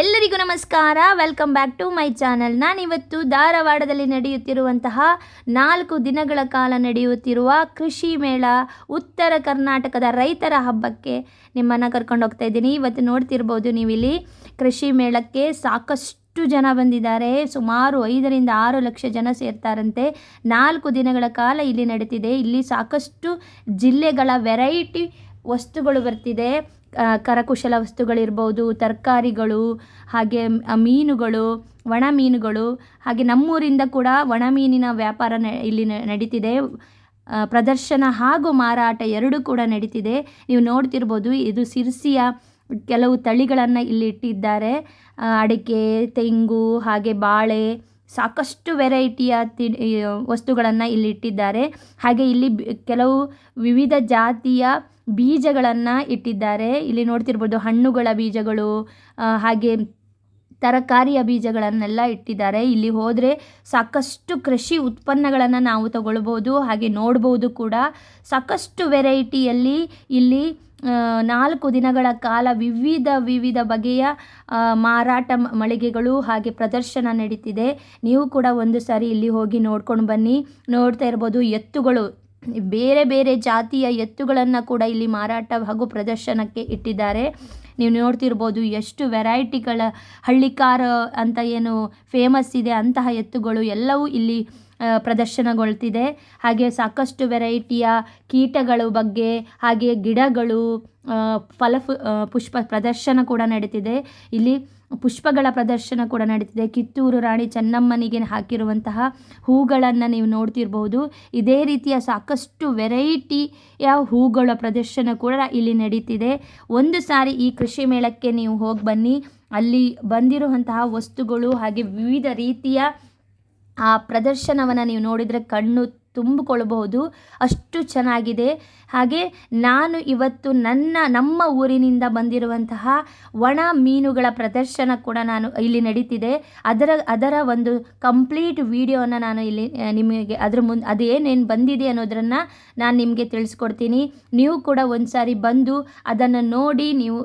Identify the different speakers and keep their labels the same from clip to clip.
Speaker 1: ಎಲ್ಲರಿಗೂ ನಮಸ್ಕಾರ. Welcome back to my channel ನಾನಿವತ್ತು ಧಾರವಾಡದಲ್ಲಿ ನಡೆಯುತ್ತಿರುವಂತಹ ನಾಲ್ಕು ದಿನಗಳ ಕಾಲ ನಡೆಯುತ್ತಿರುವ ಕೃಷಿ ಮೇಳ ಉತ್ತರ ಕರ್ನಾಟಕದ ರೈತರ ಹಬ್ಬಕ್ಕೆ ನಿಮ್ಮನ್ನು ಕರ್ಕೊಂಡು ಹೋಗ್ತಾ ಇದ್ದೀನಿ. ಇವತ್ತು ನೋಡ್ತಿರ್ಬೋದು ನೀವಿಲ್ಲಿ ಕೃಷಿ ಮೇಳಕ್ಕೆ ಸಾಕಷ್ಟು ಜನ ಬಂದಿದ್ದಾರೆ. ಸುಮಾರು ಐದರಿಂದ ಆರು ಲಕ್ಷ ಜನ ಸೇರ್ತಾರಂತೆ. ನಾಲ್ಕು ದಿನಗಳ ಕಾಲ ಇಲ್ಲಿ ನಡೀತಿದೆ. ಇಲ್ಲಿ ಸಾಕಷ್ಟು ಜಿಲ್ಲೆಗಳ ವೆರೈಟಿ ವಸ್ತುಗಳು ಬರ್ತಿದೆ. ಕರಕುಶಲ ವಸ್ತುಗಳಿರ್ಬೋದು, ತರಕಾರಿಗಳು, ಹಾಗೆ ಮೀನುಗಳು, ಒಣ ಮೀನುಗಳು, ಹಾಗೆ ನಮ್ಮೂರಿಂದ ಕೂಡ ಒಣ ಮೀನಿನ ವ್ಯಾಪಾರ ನ, ಇಲ್ಲಿ ನಡೀತಿದೆ. ಪ್ರದರ್ಶನ ಹಾಗೂ ಮಾರಾಟ ಎರಡೂ ಕೂಡ ನಡೀತಿದೆ. ನೀವು ನೋಡ್ತಿರ್ಬೋದು, ಇದು ಸಿರ್ಸಿಯ ಕೆಲವು ತಳಿಗಳನ್ನು ಇಲ್ಲಿ ಇಟ್ಟಿದ್ದಾರೆ. ಅಡಿಕೆ, ತೆಂಗು, ಹಾಗೆ ಬಾಳೆ, ಸಾಕಷ್ಟು ವೆರೈಟಿಯ ತಿ ವಸ್ತುಗಳನ್ನು ಇಲ್ಲಿ ಇಟ್ಟಿದ್ದಾರೆ. ಹಾಗೆ ಇಲ್ಲಿ ಕೆಲವು ವಿವಿಧ ಜಾತಿಯ ಬೀಜಗಳನ್ನು ಇಟ್ಟಿದ್ದಾರೆ. ಇಲ್ಲಿ ನೋಡ್ತಿರ್ಬೋದು ಹಣ್ಣುಗಳ ಬೀಜಗಳು ಹಾಗೆ ತರಕಾರಿಯ ಬೀಜಗಳನ್ನೆಲ್ಲ ಇಟ್ಟಿದ್ದಾರೆ. ಇಲ್ಲಿ ಹೋದರೆ ಸಾಕಷ್ಟು ಕೃಷಿ ಉತ್ಪನ್ನಗಳನ್ನು ನಾವು ತಗೊಳ್ಬೋದು, ಹಾಗೆ ನೋಡ್ಬೋದು ಕೂಡ. ಸಾಕಷ್ಟು ವೆರೈಟಿಯಲ್ಲಿ ಇಲ್ಲಿ ನಾಲ್ಕು ದಿನಗಳ ಕಾಲ ವಿವಿಧ ವಿವಿಧ ಬಗೆಯ ಮಾರಾಟ ಮಳಿಗೆಗಳು ಹಾಗೆ ಪ್ರದರ್ಶನ ನಡೀತಿದೆ. ನೀವು ಕೂಡ ಒಂದು ಸಾರಿ ಇಲ್ಲಿ ಹೋಗಿ ನೋಡ್ಕೊಂಡು ಬನ್ನಿ. ನೋಡ್ತಾ ಇರ್ಬೋದು ಎತ್ತುಗಳು ಬೇರೆ ಬೇರೆ ಜಾತಿಯ ಎತ್ತುಗಳನ್ನು ಕೂಡ ಇಲ್ಲಿ ಮಾರಾಟ ಹಾಗೂ ಪ್ರದರ್ಶನಕ್ಕೆ ಇಟ್ಟಿದ್ದಾರೆ. ನೀವು ನೋಡ್ತಿರ್ಬೋದು ಎಷ್ಟು ವೆರೈಟಿಗಳ ಹಳ್ಳಿಕಾರ ಅಂತ ಏನು ಫೇಮಸ್ ಇದೆ ಅಂತಹ ಎತ್ತುಗಳು ಎಲ್ಲವೂ ಇಲ್ಲಿ ಪ್ರದರ್ಶನಗೊಳ್ತಿದೆ. ಹಾಗೆ ಸಾಕಷ್ಟು ವೆರೈಟಿಯ ಕೀಟಗಳು ಬಗ್ಗೆ, ಹಾಗೆ ಗಿಡಗಳು ಫಲ ಪುಷ್ಪ ಪ್ರದರ್ಶನ ಕೂಡ ನಡೀತಿದೆ. ಇಲ್ಲಿ ಪುಷ್ಪಗಳ ಪ್ರದರ್ಶನ ಕೂಡ ನಡೀತಿದೆ. ಕಿತ್ತೂರು ರಾಣಿ ಚೆನ್ನಮ್ಮನಿಗೆ ಹಾಕಿರುವಂತಹ ಹೂಗಳನ್ನು ನೀವು ನೋಡ್ತಿರ್ಬೋದು. ಇದೇ ರೀತಿಯ ಸಾಕಷ್ಟು ವೆರೈಟಿಯ ಹೂಗಳ ಪ್ರದರ್ಶನ ಕೂಡ ಇಲ್ಲಿ ನಡೀತಿದೆ. ಒಂದು ಸಾರಿ ಈ ಕೃಷಿ ಮೇಳಕ್ಕೆ ನೀವು ಹೋಗಿ ಬನ್ನಿ. ಅಲ್ಲಿ ಬಂದಿರುವಂತಹ ವಸ್ತುಗಳು ಹಾಗೆ ವಿವಿಧ ರೀತಿಯ ಆ ಪ್ರದರ್ಶನವನ್ನು ನೀವು ನೋಡಿದರೆ ಕಣ್ಣು ತುಂಬಿಕೊಳ್ಬಹುದು ಅಷ್ಟು ಚೆನ್ನಾಗಿದೆ. ಹಾಗೆ ನಾನು ಇವತ್ತು ನನ್ನ, ನಮ್ಮ ಊರಿನಿಂದ ಬಂದಿರುವಂತಹ ಒಣ ಮೀನುಗಳ ಪ್ರದರ್ಶನ ಕೂಡ ನಾನು ಇಲ್ಲಿ ನಡೀತಿದೆ. ಅದರ ಅದರ ಒಂದು ಕಂಪ್ಲೀಟ್ ವಿಡಿಯೋನ ನಾನು ಇಲ್ಲಿ ನಿಮಗೆ ಅದ್ರ ಮುಂದೆ ಅದೇನೇನು ಬಂದಿದೆ ಅನ್ನೋದನ್ನು ನಾನು ನಿಮಗೆ ತಿಳಿಸ್ಕೊಡ್ತೀನಿ. ನೀವು ಕೂಡ ಒಂದು ಸಾರಿ ಬಂದು ಅದನ್ನು ನೋಡಿ ನೀವು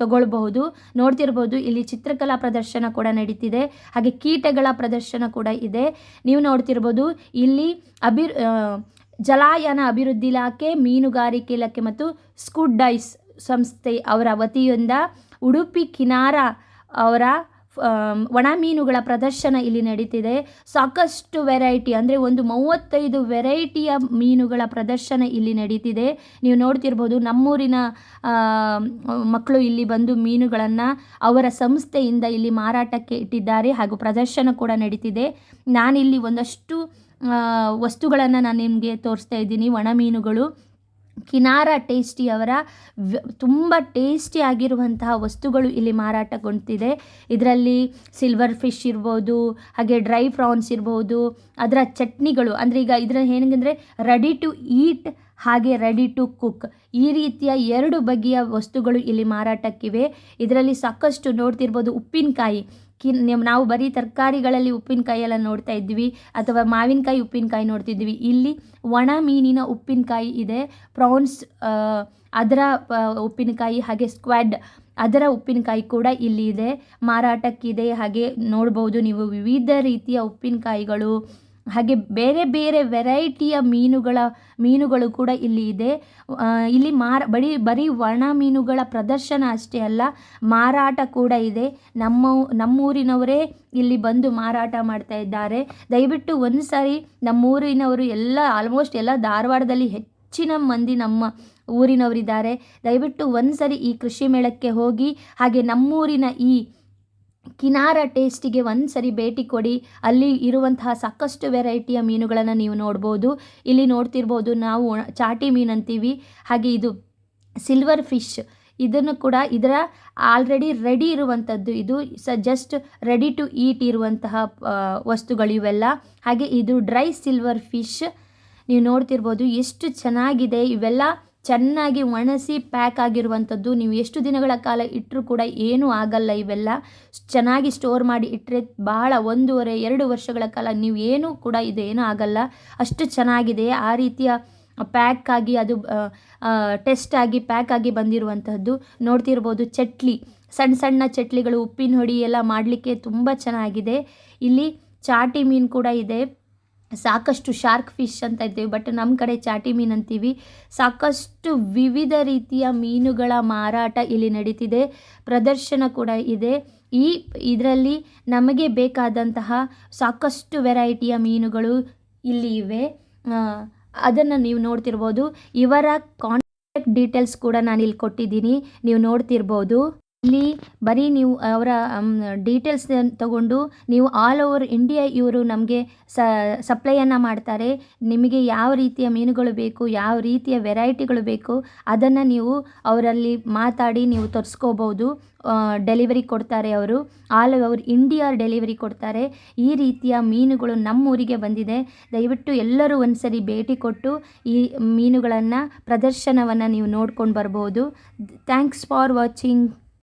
Speaker 1: ತಗೊಳ್ಬಹುದು. ನೋಡ್ತಿರ್ಬೋದು, ಇಲ್ಲಿ ಚಿತ್ರಕಲಾ ಪ್ರದರ್ಶನ ಕೂಡ ನಡೀತಿದೆ. ಹಾಗೆ ಕೀಟಗಳ ಪ್ರದರ್ಶನ ಕೂಡ ಇದೆ. ನೀವು ನೋಡ್ತಿರ್ಬೋದು, ಇಲ್ಲಿ ಅಭಿರ್ ಆ, ಜಲಾಯನ ಅಭಿವೃದ್ಧಿ ಇಲಾಖೆ ಮೀನುಗಾರಿಕೆ ಇಲಾಖೆ ಮತ್ತು ಸ್ಕೂಡ್ ಡೈಸ್ ಸಂಸ್ಥೆ ಅವರ ವತಿಯಿಂದ ಉಡುಪಿ ಕಿನಾರ ಅವರ ಒಣ ಮೀನುಗಳ ಪ್ರದರ್ಶನ ಇಲ್ಲಿ ನಡೀತಿದೆ. ಸಾಕಷ್ಟು ವೆರೈಟಿ ಅಂದರೆ ಒಂದು ಮೂವತ್ತೈದು ವೆರೈಟಿಯ ಮೀನುಗಳ ಪ್ರದರ್ಶನ ಇಲ್ಲಿ ನಡೀತಿದೆ. ನೀವು ನೋಡ್ತಿರ್ಬೋದು ನಮ್ಮೂರಿನ ಮಕ್ಕಳು ಇಲ್ಲಿ ಬಂದು ಮೀನುಗಳನ್ನು ಅವರ ಸಂಸ್ಥೆಯಿಂದ ಇಲ್ಲಿ ಮಾರಾಟಕ್ಕೆ ಇಟ್ಟಿದ್ದಾರೆ ಹಾಗೂ ಪ್ರದರ್ಶನ ಕೂಡ ನಡೀತಿದೆ. ನಾನಿಲ್ಲಿ ಒಂದಷ್ಟು ವಸ್ತುಗಳನ್ನು ನಾನು ನಿಮಗೆ ತೋರಿಸ್ತಾ ಇದ್ದೀನಿ. ಒಣ ಮೀನುಗಳು, ಕಿನಾರ ಟೇಸ್ಟಿ ಅವರ ತುಂಬ ಟೇಸ್ಟಿ ಆಗಿರುವಂತಹ ವಸ್ತುಗಳು ಇಲ್ಲಿ ಮಾರಾಟಗೊಳ್ತಿದೆ ಇದರಲ್ಲಿ ಸಿಲ್ವರ್ ಫಿಶ್ ಇರ್ಬೋದು, ಹಾಗೆ ಡ್ರೈ ಫ್ರಾನ್ಸ್ ಇರ್ಬೋದು, ಅದರ ಚಟ್ನಿಗಳು, ಅಂದರೆ ಈಗ ಇದರ ಏನಂದರೆ ರೆಡಿ ಟು ಈಟ್ ಹಾಗೆ ರೆಡಿ ಟು ಕುಕ್ ಈ ರೀತಿಯ ಎರಡು ಬಗೆಯ ವಸ್ತುಗಳು ಇಲ್ಲಿ ಮಾರಾಟಕ್ಕಿವೆ. ಇದರಲ್ಲಿ ಸಾಕಷ್ಟು ನೋಡ್ತಿರ್ಬೋದು ಉಪ್ಪಿನಕಾಯಿ. ಕಿ ನೀವು- ಬರೀ ತರಕಾರಿಗಳಲ್ಲಿ ಉಪ್ಪಿನಕಾಯಿ ಎಲ್ಲ ನೋಡ್ತಾ ಇದ್ವಿ ಅಥವಾ ಮಾವಿನಕಾಯಿ ಉಪ್ಪಿನಕಾಯಿ ನೋಡ್ತಿದ್ವಿ ಇಲ್ಲಿ ಒಣ ಮೀನಿನ ಉಪ್ಪಿನಕಾಯಿ ಇದೆ, ಪ್ರಾನ್ಸ್ ಅದರ ಉಪ್ಪಿನಕಾಯಿ, ಹಾಗೆ ಸ್ಕ್ವಾಡ್ ಅದರ ಉಪ್ಪಿನಕಾಯಿ ಕೂಡ ಇಲ್ಲಿ ಇದೆ. ಮಾರಾಟಕ್ಕಿದೆ, ಹಾಗೆ ನೋಡ್ಬೋದು ನೀವು ವಿವಿಧ ರೀತಿಯ ಉಪ್ಪಿನಕಾಯಿಗಳು ಹಾಗೆ ಬೇರೆ ಬೇರೆ ವೆರೈಟಿಯ ಮೀನುಗಳ, ಮೀನುಗಳು ಕೂಡ ಇಲ್ಲಿ ಇದೆ. ಇಲ್ಲಿ ಮಾರ, ಬರೀ ಬರೀ ವರ್ಣ ಮೀನುಗಳ ಪ್ರದರ್ಶನ ಅಷ್ಟೇ ಅಲ್ಲ, ಮಾರಾಟ ಕೂಡ ಇದೆ. ನಮ್ಮ ನಮ್ಮೂರಿನವರೇ ಇಲ್ಲಿ ಬಂದು ಮಾರಾಟ ಮಾಡ್ತಾ ಇದ್ದಾರೆ. ದಯವಿಟ್ಟು ಒಂದು ಸಾರಿ ನಮ್ಮೂರಿನವರು ಎಲ್ಲ ಆಲ್ಮೋಸ್ಟ್ ಎಲ್ಲ ಧಾರವಾಡದಲ್ಲಿ ಹೆಚ್ಚಿನ ಮಂದಿ ನಮ್ಮ ಊರಿನವರಿದ್ದಾರೆ. ದಯವಿಟ್ಟು ಒಂದು ಸರಿ ಈ ಕೃಷಿ ಮೇಳಕ್ಕೆ ಹೋಗಿ, ಹಾಗೆ ನಮ್ಮೂರಿನ ಈ ಕಿನಾರ ಟೇಸ್ಟಿಗೆ ಒಂದು ಸರಿ ಭೇಟಿ ಕೊಡಿ. ಅಲ್ಲಿ ಇರುವಂತಹ ಸಾಕಷ್ಟು ವೆರೈಟಿಯ ಮೀನುಗಳನ್ನು ನೀವು ನೋಡ್ಬೋದು. ಇಲ್ಲಿ ನೋಡ್ತಿರ್ಬೋದು ನಾವು ಚಾಟಿ ಮೀನು ಅಂತೀವಿ ಹಾಗೆ ಇದು ಸಿಲ್ವರ್ ಫಿಶ್. ಇದನ್ನು ಕೂಡ ಇದರ ಆಲ್ರೆಡಿ ರೆಡಿ ಇರುವಂಥದ್ದು ಇದು ಸ ಜಸ್ಟ್ ರೆಡಿ ಟು ಈಟ್ ಇರುವಂತಹ ವಸ್ತುಗಳು ಇವೆಲ್ಲ. ಹಾಗೆ ಇದು ಡ್ರೈ ಸಿಲ್ವರ್ ಫಿಶ್. ನೀವು ನೋಡ್ತಿರ್ಬೋದು ಎಷ್ಟು ಚೆನ್ನಾಗಿದೆ ಇವೆಲ್ಲ. ಚೆನ್ನಾಗಿ ಒಣಸಿ ಪ್ಯಾಕ್ ಆಗಿರುವಂಥದ್ದು ನೀವು ಎಷ್ಟು ದಿನಗಳ ಕಾಲ ಇಟ್ಟರೂ ಕೂಡ ಏನೂ ಆಗಲ್ಲ ಇವೆಲ್ಲ. ಚೆನ್ನಾಗಿ ಸ್ಟೋರ್ ಮಾಡಿ ಇಟ್ಟರೆ ಬಹಳ ಒಂದೂವರೆ, ಎರಡು ವರ್ಷಗಳ ಕಾಲ ನೀವು ಏನೂ ಕೂಡ ಇದೇನೂ ಆಗಲ್ಲ. ಅಷ್ಟು ಚೆನ್ನಾಗಿದೆ. ಆ ರೀತಿಯ ಪ್ಯಾಕ್ ಆಗಿ ಅದು ಟೆಸ್ಟ್ ಆಗಿ ಪ್ಯಾಕ್ ಆಗಿ ಬಂದಿರುವಂತಹದ್ದು ನೋಡ್ತಿರ್ಬೋದು ಚಟ್ಲಿ, ಸಣ್ಣ ಸಣ್ಣ ಚಟ್ಲಿಗಳು ಉಪ್ಪಿನ ಹೊಡಿ ಎಲ್ಲ ಮಾಡಲಿಕ್ಕೆ ತುಂಬ ಚೆನ್ನಾಗಿದೆ. ಇಲ್ಲಿ ಚಾಟಿ ಮೀನು ಕೂಡ ಇದೆ. ಸಾಕಷ್ಟು ಶಾರ್ಕ್ ಫಿಶ್ ಅಂತ ಇದ್ದೇವೆ ಬಟ್ ನಮ್ಮ ಕಡೆ ಚಾಟಿ ಮೀನು ಅಂತೀವಿ. ಸಾಕಷ್ಟು ವಿವಿಧ ರೀತಿಯ ಮೀನುಗಳ ಮಾರಾಟ ಇಲ್ಲಿ ನಡೀತಿದೆ, ಪ್ರದರ್ಶನ ಕೂಡ ಇದೆ. ಈ ಇದರಲ್ಲಿ ನಮಗೆ ಬೇಕಾದಂತಹ ಸಾಕಷ್ಟು ವೆರೈಟಿಯ ಮೀನುಗಳು ಇಲ್ಲಿ ಇವೆ. ಅದನ್ನು ನೀವು ನೋಡ್ತಿರ್ಬೋದು. ಇವರ ಕಾಂಟ್ಯಾಕ್ಟ್ ಡೀಟೇಲ್ಸ್ ಕೂಡ ನಾನು ಇಲ್ಲಿ ಕೊಟ್ಟಿದ್ದೀನಿ. ನೀವು ನೋಡ್ತಿರ್ಬೋದು. ಇಲ್ಲಿ ಬರೀ ನೀವು ಅವರ ಡೀಟೇಲ್ಸ್ ತಗೊಂಡು ನೀವು ಆಲ್ ಓವರ್ ಇಂಡಿಯಾ ಇವರು ನಮಗೆ ಸಪ್ಲೈಯನ್ನು ಮಾಡ್ತಾರೆ. ನಿಮಗೆ ಯಾವ ರೀತಿಯ ಮೀನುಗಳು ಬೇಕು, ಯಾವ ರೀತಿಯ ವೆರೈಟಿಗಳು ಬೇಕು, ಅದನ್ನು ನೀವು ಅವರಲ್ಲಿ ಮಾತಾಡಿ ನೀವು ತರಿಸ್ಕೋಬೋದು. ಡೆಲಿವರಿ ಕೊಡ್ತಾರೆ ಅವರು. ಆಲ್ ಓವರ್ ಇಂಡಿಯಾ ಡೆಲಿವರಿ ಕೊಡ್ತಾರೆ. ಈ ರೀತಿಯ ಮೀನುಗಳು ನಮ್ಮ ಊರಿಗೆ ಬಂದಿದೆ. ದಯವಿಟ್ಟು ಎಲ್ಲರೂ ಒಂದು ಸರಿ ಭೇಟಿ ಕೊಟ್ಟು ಈ ಮೀನುಗಳನ್ನು ಪ್ರದರ್ಶನವನ್ನು ನೀವು ನೋಡ್ಕೊಂಡು ಬರ್ಬೋದು. Thanks for watching